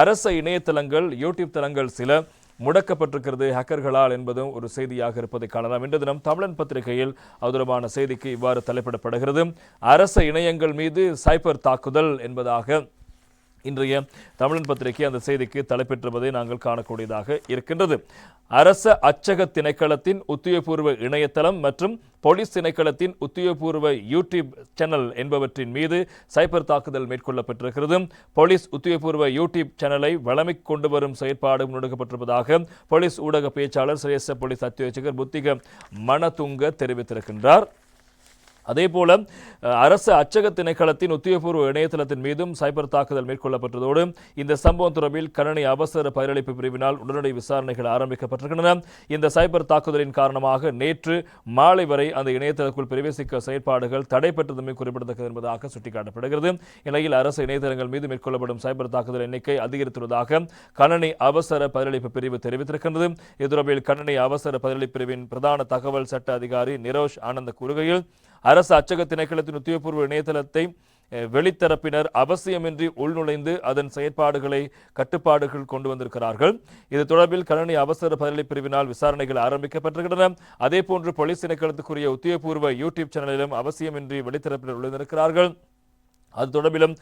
அரச இணையதளங்கள் யூடியூப் தளங்கள் சில முடக்கப்பட்டிருக்கிறது. ஹேக்கர்களால் என்பதும் ஒரு செய்தியாக இருப்பதை காணலாம். இன்று தினம் தமிழன் பத்திரிகையில் அது செய்திக்கு இவ்வாறு தலைப்பிடப்படுகிறது. அரச இணையங்கள் மீது சைபர் தாக்குதல் என்பதாக இன்றைய தமிழன் பத்திரிகை அந்த செய்திக்கு தலைப்பெற்றுவதை நாங்கள் காணக்கூடியதாக இருக்கின்றது. அரச அச்சக திணைக்களத்தின் உத்தியோகபூர்வ இணையதளம் மற்றும் போலீஸ் திணைக்களத்தின் உத்தியோகபூர்வ யூடியூப் சேனல் என்பவற்றின் மீது சைபர் தாக்குதல் மேற்கொள்ளப்பட்டிருக்கிறது. போலீஸ் உத்தியோகபூர்வ யூடியூப் சேனலை வளமை கொண்டு வரும் செயற்பாடு முன்னெடுக்கப்பட்டிருப்பதாக போலீஸ் ஊடக பேச்சாளர் சிரேஷ்ட போலீஸ் அத்தியட்சகர் புத்திக மணதுங்க தெரிவித்திருக்கின்றார். அதேபோல போல அரசு அச்சக திணைக்களத்தின் உத்தியோகபூர்வ இணையதளத்தின் மீதும் சைபர் தாக்குதல் மேற்கொள்ளப்பட்டதோடு இந்த சம்பவம் தொடர்பில் கணனி அவசர பயிரளிப்பு பிரிவினால் உடனடி விசாரணைகள் ஆரம்பிக்கப்பட்டிருக்கின்றன. இந்த சைபர் தாக்குதலின் காரணமாக நேற்று மாலை வரை அந்த இணையதளத்துக்குள் பிரவேசிக்க செயற்பாடுகள் தடைபெற்றதுமே குறிப்பிடத்தக்கது என்பதாக சுட்டிக்காட்டப்படுகிறது. இந்நிலையில் அரசு இணையதளங்கள் மீது மேற்கொள்ளப்படும் சைபர் தாக்குதல் எண்ணிக்கை அதிகரித்துள்ளதாக கணனி அவசர பதிலளிப்பு பிரிவு தெரிவித்திருக்கின்றது. இது தொடர்பில் கணனி அவசர பதிலளிப்பு பிரிவின் பிரதான தகவல் சட்ட அதிகாரி நிரோஷ் ஆனந்த் கூறுகையில் அரசு அச்சக திணைக்களத்தின் உத்தியோகபூர்வ இணையதளத்தை வெளித்தரப்பினர் அவசியமின்றி உள்நுழைந்து அதன் செயற்பாடுகளை கட்டுப்பாடுகள் கொண்டு வந்திருக்கிறார்கள். இது தொடர்பில் கணனி அவசர பதிலை பிரிவினால் விசாரணைகள் ஆரம்பிக்கப்பட்டிருக்கின்றன. அதேபோன்று போலீஸ் திணைக்களத்துக்குரிய உத்தியோகபூர்வ யூடியூப் சேனலிலும் அவசியமின்றி வெளித்தரப்பினர் உழைந்திருக்கிறார்கள் அது தொடர்பிலும்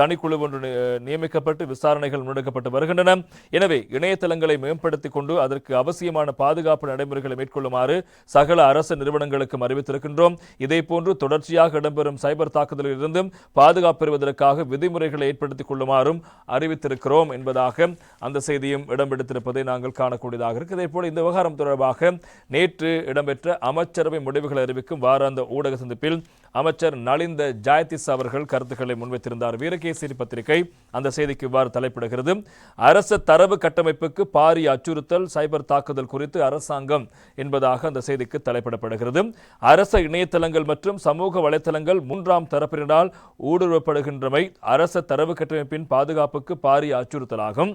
தனிக்குழு ஒன்று நியமிக்கப்பட்டு விசாரணைகள் முன்னெடுக்கப்பட்டு வருகின்றன. எனவே இணையதளங்களை மேம்படுத்திக் கொண்டு அதற்கு அவசியமான பாதுகாப்பு நடைமுறைகளை மேற்கொள்ளுமாறு சகல அரசு நிறுவனங்களுக்கும் அறிவித்திருக்கின்றோம். இதேபோன்று தொடர்ச்சியாக இடம்பெறும் சைபர் தாக்குதலில் இருந்தும் பாதுகாப்பு பெறுவதற்காக விதிமுறைகளை ஏற்படுத்திக் கொள்ளுமாறும் அறிவித்திருக்கிறோம் என்பதாக அந்த செய்தியும் இடம்பெடுத்திருப்பதை நாங்கள் காணக்கூடியதாக இருக்கு. இதேபோல் இந்த விவகாரம் தொடர்பாக நேற்று இடம்பெற்ற அமைச்சரவை முடிவுகளை அறிவிக்கும் வாராந்த ஊடக சந்திப்பில் அமைச்சர் நலிந்த ஜாயதிஸ் அவர்கள் கருத்துக்களை முன்வைத்திருந்தார். வீரகேசரி பத்திரிகை அந்த செய்திக்கு இவ்வாறு தலைப்பிடுகிறது. அரச தரவு கட்டமைப்புக்கு பாரிய அச்சுறுத்தல் சைபர் தாக்குதல் குறித்து அரசாங்கம் என்பதாக அந்த செய்திக்கு தலைப்பிடப்படுகிறது. அரச இணையதளங்கள் மற்றும் சமூக வலைத்தளங்கள் மூன்றாம் தரப்பினரால் ஊடுருவப்படுகின்றமை அரச தரவு கட்டமைப்பின் பாதுகாப்புக்கு பாரிய அச்சுறுத்தலாகும்.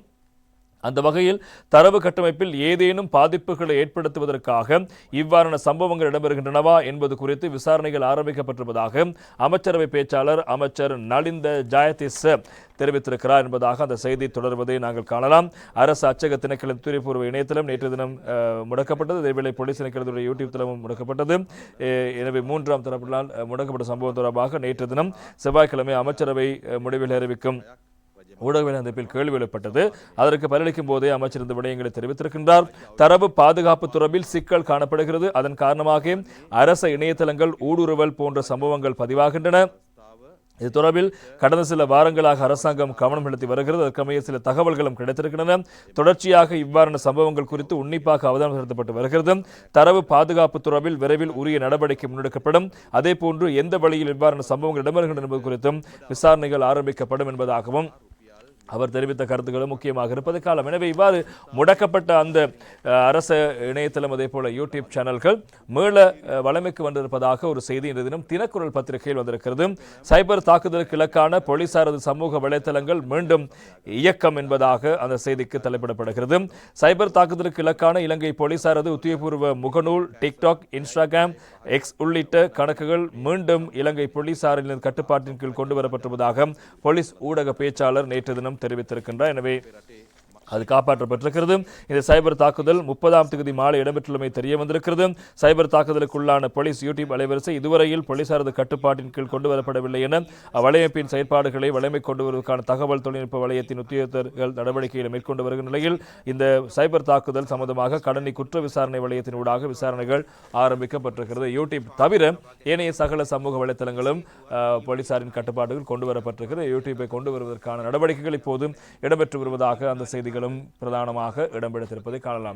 அந்த வகையில் தரவு கட்டமைப்பில் ஏதேனும் பாதிப்புகளை ஏற்படுத்துவதற்காக இவ்வாறான சம்பவங்கள் இடம்பெறுகின்றனவா என்பது குறித்து விசாரணைகள் ஆரம்பிக்கப்பட்டிருப்பதாக அமைச்சரவை பேச்சாளர் அமைச்சர் நலிந்த ஜாயதிஸ் தெரிவித்திருக்கிறார் என்பதாக அந்த செய்தி தொடர்வதை நாங்கள் காணலாம். அரசு அச்சக திணைக்களம் துறைப்பூர்வ இணையத்திலும் நேற்று தினம் முடக்கப்பட்டது. இதேவேளை போலீஸ் திணைக்களத்துடைய யூடியூப் தளமும் முடக்கப்பட்டது. எனவே மூன்றாம் தரப்பினால் முடக்கப்பட்ட சம்பவம் தொடர்பாக நேற்று தினம் செவ்வாய்க்கிழமை அமைச்சரவை முடிவில் அறிவிக்கும் ஊடகவியல் சந்திப்பில் கேள்வி எழுப்பப்பட்டது. அதற்கு பதிலளிக்கும் போதே அமைச்சர் இந்த விடயங்களை தெரிவித்திருக்கின்றார். தரவு பாதுகாப்பு துறவில் சிக்கல் காணப்படுகிறது. அதன் காரணமாக அரச இணையதளங்கள் ஊடுருவல் போன்ற சம்பவங்கள் பதிவாகின்றன. இது தொடர்பில் கடந்த சில வாரங்களாக அரசாங்கம் கவனம் செலுத்தி வருகிறது. அதற்கமைய சில தகவல்களும் கிடைத்திருக்கின்றன. தொடர்ச்சியாக இவ்வாறான சம்பவங்கள் குறித்து உன்னிப்பாக அவதானம் செலுத்தப்பட்டு வருகிறது. தரவு பாதுகாப்பு தொடர்பில் விரைவில் உரிய நடவடிக்கை முன்னெடுக்கப்படும். அதேபோன்று எந்த வழியில் இவ்வாறான சம்பவங்கள் இடம்பெறுகின்றன என்பது குறித்தும் விசாரணைகள் ஆரம்பிக்கப்படும் என்பதாகவும் அவர் தெரிவித்த கருத்துக்களும் முக்கியமாக இருப்பது காலம். எனவே இவ்வாறு முடக்கப்பட்ட அந்த அரச இணையதளம் அதே போல யூடியூப் சேனல்கள் மீள வளமைக்கு வந்திருப்பதாக ஒரு செய்தி இன்று தினம் தினக்குரல் பத்திரிகையில் வந்திருக்கிறது. சைபர் தாக்குதலுக்கு இலக்கான போலீசாரது சமூக வலைத்தளங்கள் மீண்டும் இயக்கம் என்பதாக அந்த செய்திக்கு தலைப்பிடப்படுகிறது. சைபர் தாக்குதலுக்கு இலக்கான இலங்கை போலீசாரது உத்தியோகபூர்வ முகநூல் டிக்டாக் இன்ஸ்டாகிராம் எக்ஸ் உள்ளிட்ட கணக்குகள் மீண்டும் இலங்கை போலீசாரின் கட்டுப்பாட்டின் கீழ் கொண்டு வரப்பட்டுள்ளதாக போலீஸ் ஊடக பேச்சாளர் நேற்று தினம் தெரிவித்திருக்கின்றார். எனவே அது காப்பாற்றப்பட்டிருக்கிறது. இந்த சைபர் தாக்குதல் முப்பதாம் தேதி மாலை இடம்பெற்றுள்ளமை தெரிய வந்திருக்கிறது சைபர் தாக்குதலுக்குள்ளான போலீஸ் யூடியூப் அலைவரிசை இதுவரையில் போலீசாரது கட்டுப்பாட்டின் கீழ் கொண்டு வரப்படவில்லை என அவ்வளையமைப்பின் செயற்பாடுகளை வலிமை கொண்டு வருவதற்கான தகவல் தொழில்நுட்ப வளையத்தின் உத்தியோகத்தர்கள் நடவடிக்கைகளை மேற்கொண்டு வருகிற நிலையில் இந்த சைபர் தாக்குதல் சம்பந்தமாக கடனி குற்ற விசாரணை வளையத்தின் ஊடாக விசாரணைகள் ஆரம்பிக்கப்பட்டிருக்கிறது. யூடியூப் தவிர ஏனைய சகல சமூக வலைத்தளங்களும் போலீசாரின் கட்டுப்பாடுகள் கொண்டு வரப்பட்டிருக்கிறது. யூடியூப்பை கொண்டு வருவதற்கான நடவடிக்கைகள் இப்போது இடம்பெற்று வருவதாக அந்த செய்திகள் செய்திகளும் பிரதானமாக இடம்பெடுத்திருப்பதை காணலாம்.